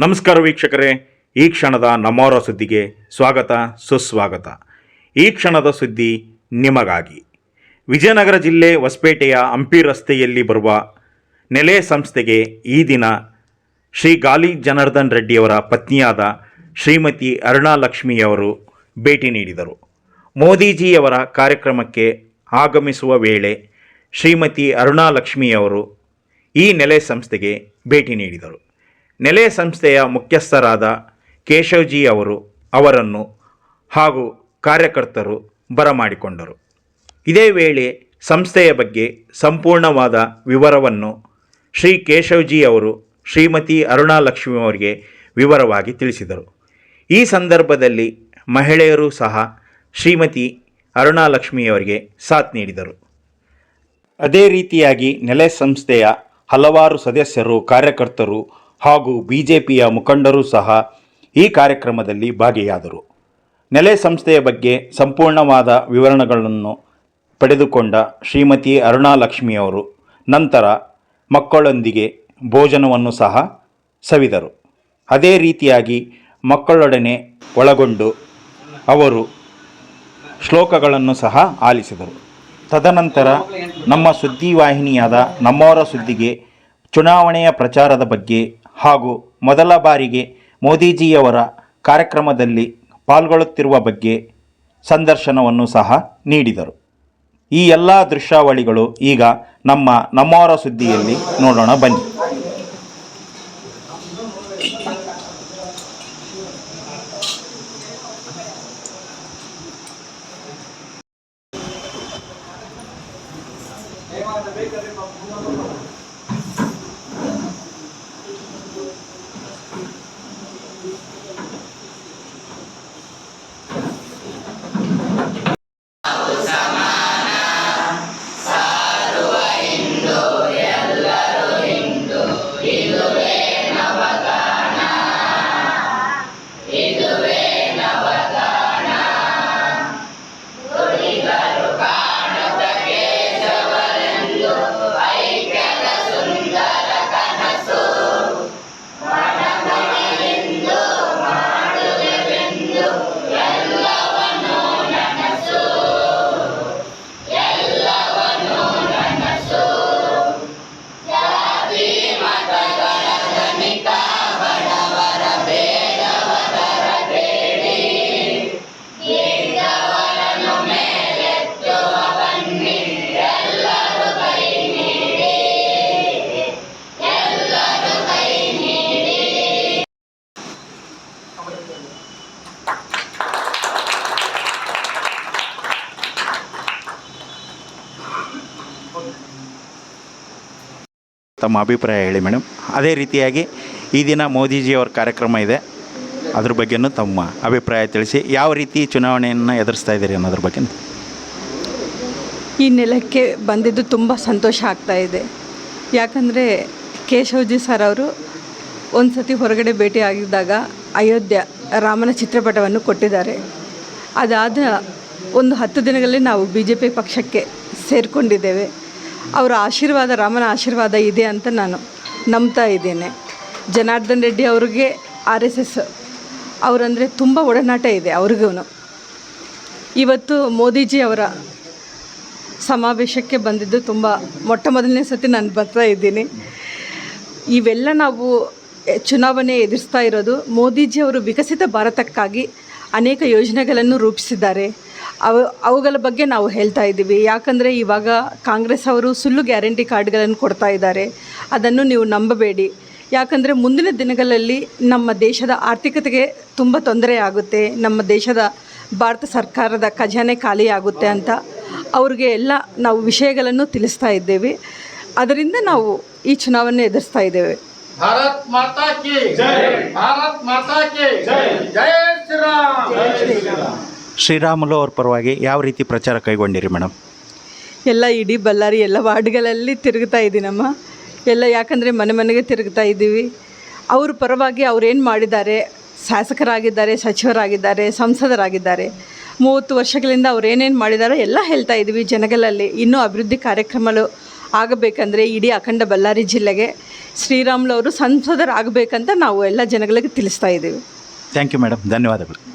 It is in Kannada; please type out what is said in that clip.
ನಮಸ್ಕಾರ ವೀಕ್ಷಕರೇ, ಈ ಕ್ಷಣದ ನಮ್ಮವರ ಸುದ್ದಿಗೆ ಸ್ವಾಗತ, ಸುಸ್ವಾಗತ. ಈ ಕ್ಷಣದ ಸುದ್ದಿ ನಿಮಗಾಗಿ. ವಿಜಯನಗರ ಜಿಲ್ಲೆ ಹೊಸಪೇಟೆಯ ಹಂಪಿ ರಸ್ತೆಯಲ್ಲಿ ಬರುವ ನೆಲೆ ಸಂಸ್ಥೆಗೆ ಈ ದಿನ ಶ್ರೀ ಗಾಲಿ ಜನಾರ್ದನ್ ರೆಡ್ಡಿಯವರ ಪತ್ನಿಯಾದ ಶ್ರೀಮತಿ ಅರುಣಾಲಕ್ಷ್ಮಿಯವರು ಭೇಟಿ ನೀಡಿದರು. ಮೋದಿಜಿಯವರ ಕಾರ್ಯಕ್ರಮಕ್ಕೆ ಆಗಮಿಸುವ ವೇಳೆ ಶ್ರೀಮತಿ ಅರುಣಾಲಕ್ಷ್ಮಿಯವರು ಈ ನೆಲೆ ಸಂಸ್ಥೆಗೆ ಭೇಟಿ ನೀಡಿದರು. ನೆಲೆ ಸಂಸ್ಥೆಯ ಮುಖ್ಯಸ್ಥರಾದ ಕೇಶವ್ಜಿ ಅವರು ಅವರನ್ನು ಹಾಗೂ ಕಾರ್ಯಕರ್ತರು ಬರಮಾಡಿಕೊಂಡರು. ಇದೇ ವೇಳೆ ಸಂಸ್ಥೆಯ ಬಗ್ಗೆ ಸಂಪೂರ್ಣವಾದ ವಿವರವನ್ನು ಶ್ರೀ ಕೇಶವ್ಜಿ ಅವರು ಶ್ರೀಮತಿ ಅರುಣಾಲಕ್ಷ್ಮಿ ಅವರಿಗೆ ವಿವರವಾಗಿ ತಿಳಿಸಿದರು. ಈ ಸಂದರ್ಭದಲ್ಲಿ ಮಹಿಳೆಯರು ಸಹ ಶ್ರೀಮತಿ ಅರುಣಾಲಕ್ಷ್ಮಿಯವರಿಗೆ ಸಾಥ್ ನೀಡಿದರು. ಅದೇ ರೀತಿಯಾಗಿ ನೆಲೆ ಸಂಸ್ಥೆಯ ಹಲವಾರು ಸದಸ್ಯರು, ಕಾರ್ಯಕರ್ತರು ಹಾಗೂ ಬಿ ಜೆ ಪಿಯ ಮುಖಂಡರು ಸಹ ಈ ಕಾರ್ಯಕ್ರಮದಲ್ಲಿ ಭಾಗಿಯಾದರು. ನೆಲೆ ಸಂಸ್ಥೆಯ ಬಗ್ಗೆ ಸಂಪೂರ್ಣವಾದ ವಿವರಣೆಗಳನ್ನು ಪಡೆದುಕೊಂಡ ಶ್ರೀಮತಿ ಅರುಣಾಲಕ್ಷ್ಮಿಯವರು ನಂತರ ಮಕ್ಕಳೊಂದಿಗೆ ಭೋಜನವನ್ನು ಸಹ ಸವಿದರು. ಅದೇ ರೀತಿಯಾಗಿ ಮಕ್ಕಳೊಡನೆ ಒಳಗೊಂಡು ಅವರು ಶ್ಲೋಕಗಳನ್ನು ಸಹ ಆಲಿಸಿದರು. ತದನಂತರ ನಮ್ಮ ಸುದ್ದಿವಾಹಿನಿಯಾದ ನಮ್ಮವರ ಸುದ್ದಿಗೆ ಚುನಾವಣೆಯ ಪ್ರಚಾರದ ಬಗ್ಗೆ ಹಾಗೂ ಮೊದಲ ಬಾರಿಗೆ ಮೋದಿಜಿಯವರ ಕಾರ್ಯಕ್ರಮದಲ್ಲಿ ಪಾಲ್ಗೊಳ್ಳುತ್ತಿರುವ ಬಗ್ಗೆ ಸಂದರ್ಶನವನ್ನು ಸಹ ನೀಡಿದರು. ಈ ಎಲ್ಲ ದೃಶ್ಯಾವಳಿಗಳು ಈಗ ನಮ್ಮ ನಮ್ಮವರ ಸುದ್ದಿಯಲ್ಲಿ ನೋಡೋಣ ಬನ್ನಿ. ತಮ್ಮ ಅಭಿಪ್ರಾಯ ಹೇಳಿ ಮೇಡಮ್. ಅದೇ ರೀತಿಯಾಗಿ ಈ ದಿನ ಮೋದಿಜಿಯವರ ಕಾರ್ಯಕ್ರಮ ಇದೆ. ಅದ್ರ ಬಗ್ಗೆನೂ ತಮ್ಮ ಅಭಿಪ್ರಾಯ ತಿಳಿಸಿ, ಯಾವ ರೀತಿ ಚುನಾವಣೆಯನ್ನು ಎದುರಿಸ್ತಾ ಇದ್ದೀರಿ ಅನ್ನೋದ್ರ ಬಗ್ಗೆ ಈ ನೆಲಕ್ಕೆ ಬಂದಿದ್ದು ತುಂಬ ಸಂತೋಷ ಆಗ್ತಾ ಇದೆ. ಯಾಕಂದರೆ ಕೇಶವಜಿ ಸರ್ ಅವರು ಒಂದು ಸತಿ ಹೊರಗಡೆ ಭೇಟಿ ಆಗಿದ್ದಾಗ ಅಯೋಧ್ಯ ರಾಮನ ಚಿತ್ರಪಟವನ್ನು ಕೊಟ್ಟಿದ್ದಾರೆ. ಅದಾದ ಒಂದು ಹತ್ತು ದಿನಗಳಲ್ಲಿ ನಾವು ಬಿ ಜೆ ಪಿ ಪಕ್ಷಕ್ಕೆ ಸೇರಿಕೊಂಡಿದ್ದೇವೆ. ಅವರ ಆಶೀರ್ವಾದ ರಾಮನ ಆಶೀರ್ವಾದ ಇದೆ ಅಂತ ನಾನು ನಂಬ್ತಾ ಇದ್ದೇನೆ. ಜನಾರ್ದನ್ ರೆಡ್ಡಿ ಅವ್ರಿಗೆ ಆರ್ ಎಸ್ ಎಸ್ ಅವರಂದರೆ ತುಂಬ ಒಡನಾಟ ಇದೆ ಅವ್ರಿಗೂ ಇವತ್ತು ಮೋದಿಜಿ ಅವರ ಸಮಾವೇಶಕ್ಕೆ ಬಂದಿದ್ದು ತುಂಬ ಮೊಟ್ಟ ಮೊದಲನೇ ಸತಿ ನಾನು ಬರ್ತಾ ಇದ್ದೀನಿ. ಇವೆಲ್ಲ ನಾವು ಚುನಾವಣೆ ಎದುರಿಸ್ತಾ ಇರೋದು ಮೋದಿಜಿ ಅವರು ವಿಕಸಿತ ಭಾರತಕ್ಕಾಗಿ ಅನೇಕ ಯೋಜನೆಗಳನ್ನು ರೂಪಿಸಿದ್ದಾರೆ. ಅವು ಅವುಗಳ ಬಗ್ಗೆ ನಾವು ಹೇಳ್ತಾ ಇದ್ದೀವಿ. ಯಾಕಂದರೆ ಇವಾಗ ಕಾಂಗ್ರೆಸ್ ಅವರು ಸುಳ್ಳು ಗ್ಯಾರಂಟಿ ಕಾರ್ಡ್ಗಳನ್ನು ಕೊಡ್ತಾ ಇದ್ದಾರೆ. ಅದನ್ನು ನೀವು ನಂಬಬೇಡಿ. ಯಾಕಂದರೆ ಮುಂದಿನ ದಿನಗಳಲ್ಲಿ ನಮ್ಮ ದೇಶದ ಆರ್ಥಿಕತೆಗೆ ತುಂಬ ತೊಂದರೆ ಆಗುತ್ತೆ. ನಮ್ಮ ದೇಶದ ಭಾರತ ಸರ್ಕಾರದ ಖಜಾನೆ ಖಾಲಿಯಾಗುತ್ತೆ ಅಂತ ಅವ್ರಿಗೆ ಎಲ್ಲ ನಾವು ವಿಷಯಗಳನ್ನು ತಿಳಿಸ್ತಾ ಇದ್ದೇವೆ. ಅದರಿಂದ ನಾವು ಈ ಚುನಾವಣೆ ಎದುರಿಸ್ತಾ ಇದ್ದೇವೆ. ಭಾರತ್ ಮಾತಾ ಕಿ ಜೈ. ಭಾರತ್ ಮಾತಾ ಕಿ ಜೈ. ಜೈ ಶ್ರೀರಾಮ್. ಶ್ರೀರಾಮುಲು ಅವ್ರ ಪರವಾಗಿ ಯಾವ ರೀತಿ ಪ್ರಚಾರ ಕೈಗೊಂಡಿರಿ ಮೇಡಮ್? ಎಲ್ಲ ಇಡೀ ಬಳ್ಳಾರಿ ಎಲ್ಲ ವಾರ್ಡ್ಗಳಲ್ಲಿ ತಿರುಗ್ತಾ ಇದ್ದೀನಮ್ಮ. ಎಲ್ಲ ಯಾಕಂದರೆ ಮನೆ ಮನೆಗೆ ತಿರುಗ್ತಾ ಇದ್ದೀವಿ. ಅವ್ರ ಪರವಾಗಿ ಅವ್ರೇನು ಮಾಡಿದ್ದಾರೆ? ಶಾಸಕರಾಗಿದ್ದಾರೆ ಸಚಿವರಾಗಿದ್ದಾರೆ ಸಂಸದರಾಗಿದ್ದಾರೆ. ಮೂವತ್ತು ವರ್ಷಗಳಿಂದ ಅವ್ರು ಏನೇನು ಮಾಡಿದಾರೋ ಎಲ್ಲ ಹೇಳ್ತಾ ಇದ್ದೀವಿ ಜನಗಳಲ್ಲಿ. ಇನ್ನೂ ಅಭಿವೃದ್ಧಿ ಕಾರ್ಯಕ್ರಮಗಳು ಆಗಬೇಕಂದ್ರೆ ಇಡೀ ಅಖಂಡ ಬಳ್ಳಾರಿ ಜಿಲ್ಲೆಗೆ ಶ್ರೀರಾಮುಲು ಅವರು ಸಂಸದರಾಗಬೇಕಂತ ನಾವು ಎಲ್ಲ ಜನಗಳಿಗೆ ತಿಳಿಸ್ತಾ ಇದ್ದೀವಿ. ಥ್ಯಾಂಕ್ ಯು ಮೇಡಮ್ ಧನ್ಯವಾದಗಳು.